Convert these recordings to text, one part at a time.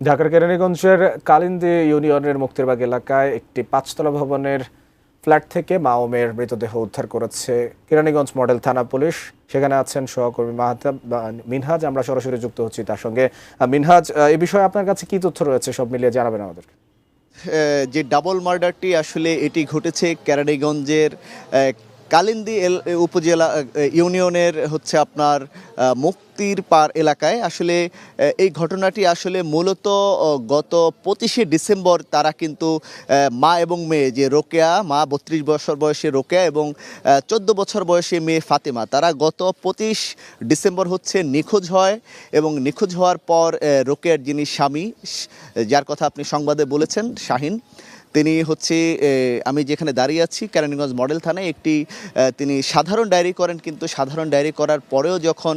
ঢাকার কেরানীগঞ্জের কালিন্দী ইউনিয়নের মুক্তিরবাগ এলাকায় একটি পাঁচতলা ভবনের ফ্ল্যাট থেকে মা ও মেয়ের মৃতদেহ উদ্ধার করেছে কেরানীগঞ্জ মডেল থানা পুলিশ। সেখানে আছেন সহকর্মী মাহাতাব, বা মিনহাজ। আমরা সরাসরি যুক্ত হচ্ছি তার সঙ্গে। মিনহাজ এই বিষয়ে আপনার কাছে কি তথ্য রয়েছে? সব মিলিয়ে জানাবেন আমাদের যে ডাবল মার্ডারটি আসলে এটি ঘটেছে কেরানীগঞ্জের কালিন্দী উপজেলা ইউনিয়নের হচ্ছে আপনার মুক্তির পার এলাকায়। আসলে এই ঘটনাটি আসলে মূলত গত পঁচিশে ডিসেম্বর তারা কিন্তু মা এবং মেয়ে যে রোকেয়া, মা বত্রিশ বছর বয়সে রোকেয়া এবং চোদ্দ বছর বয়সে মেয়ে ফাতেমা, তারা গত পঁচিশ ডিসেম্বর হচ্ছে নিখোঁজ হয় এবং নিখোঁজ হওয়ার পর রোকেয়ার যিনি স্বামী যার কথা আপনি সংবাদে বলেছেন, শাহিন তিনি হচ্ছে আমি যেখানে দাঁড়িয়ে আছি কেরানীগঞ্জ মডেল থানায় একটি তিনি সাধারণ ডায়েরি করেন কিন্তু সাধারণ ডায়েরি করার পরেও যখন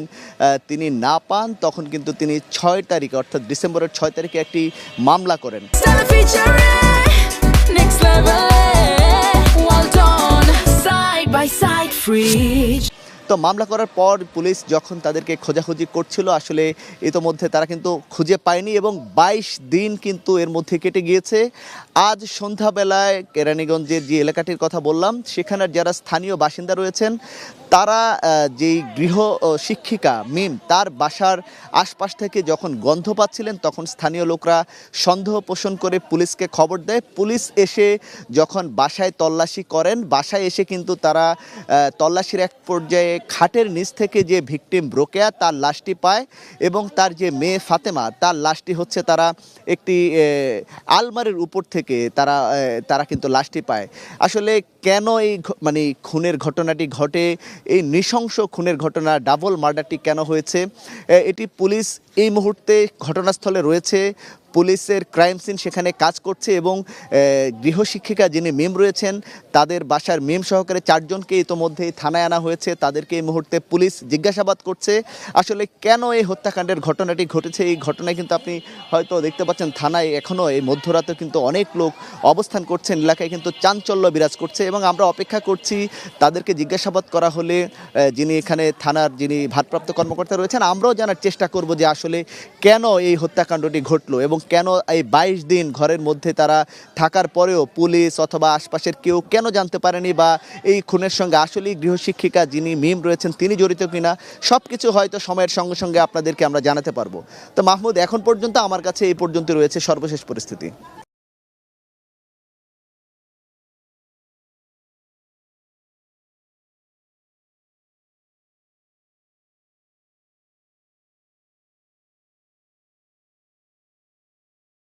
তিনি না পান তখন কিন্তু তিনি ছয় তারিখে অর্থাৎ ডিসেম্বরের ছয় তারিখে একটি মামলা করেন next level. Well done, side by side, free. তো মামলা করার পর পুলিশ যখন তাদেরকে খোঁজাখুঁজি করছিল, আসলে ইতোমধ্যে তারা কিন্তু খুঁজে পায়নি এবং বাইশ দিন কিন্তু এর মধ্যে কেটে গিয়েছে। আজ সন্ধ্যাবেলায় কেরানীগঞ্জের যে এলাকাটির কথা বললাম, সেখানের যারা স্থানীয় বাসিন্দা রয়েছেন তারা যেই গৃহ শিক্ষিকা মিম, তার বাসার আশপাশ থেকে যখন গন্ধ পাচ্ছিলেন, তখন স্থানীয় লোকরা সন্দেহ পোষণ করে পুলিশকে খবর দেয়। পুলিশ এসে যখন বাসায় তল্লাশি করেন, বাসায় এসে কিন্তু তারা তল্লাশির এক পর্যায়ে খাটের নিচ থেকে যে ভিকটিম ব্রোকেয়া তার লাশটি পায় এবং তার যে মেয়ে ফাতেমা, তার লাশটি হচ্ছে তারা একটি আলমারির উপর থেকে তারা তারা কিন্তু লাশটি পায়। আসলে কেন এই মানে খুনের ঘটনাটি ঘটে? এই নৃশংস খুনের ঘটনা ডাবল মার্ডারটি কেন হয়েছে? এটি পুলিশ এই মুহূর্তে ঘটনাস্থলে রয়েছে। পুলিশের ক্রাইম সিন সেখানে কাজ করছে এবং গৃহশিক্ষিকা যিনি মিম রয়েছেন, তাদের বাসার মিম সহকারে চারজনকে ইতোমধ্যেই থানায় আনা হয়েছে। তাদেরকে এই মুহূর্তে পুলিশ জিজ্ঞাসাবাদ করছে। আসলে কেন এই হত্যাকাণ্ডের ঘটনাটি ঘটেছে? এই ঘটনায় কিন্তু আপনি হয়তো দেখতে পাচ্ছেন, থানায় এখনও এই মধ্যরাতে কিন্তু অনেক লোক অবস্থান করছেন এলাকায় কিন্তু চাঞ্চল্য বিরাজ করছে এবং আমরা অপেক্ষা করছি তাদেরকে জিজ্ঞাসাবাদ করা হলে যিনি এখানে থানার যিনি ভারপ্রাপ্ত কর্মকর্তা রয়েছেন, আমরাও জানার চেষ্টা করব যে আসলে কেন এই হত্যাকাণ্ডটি ঘটলো এবং কেন এই বাইশ দিন ঘরের মধ্যে তারা থাকার পরেও পুলিশ অথবা আশপাশের কেউ কেন জানতে পারেনি বা এই খুনের সঙ্গে আসলেই গৃহশিক্ষিকা যিনি মিম রয়েছেন, তিনি জড়িত কিনা সব কিছু হয়তো সময়ের সঙ্গে সঙ্গে আপনাদেরকে আমরা জানাতে পারব। তো মাহমুদ, এখন পর্যন্ত আমার কাছে এই পর্যন্ত রয়েছে সর্বশেষ পরিস্থিতি।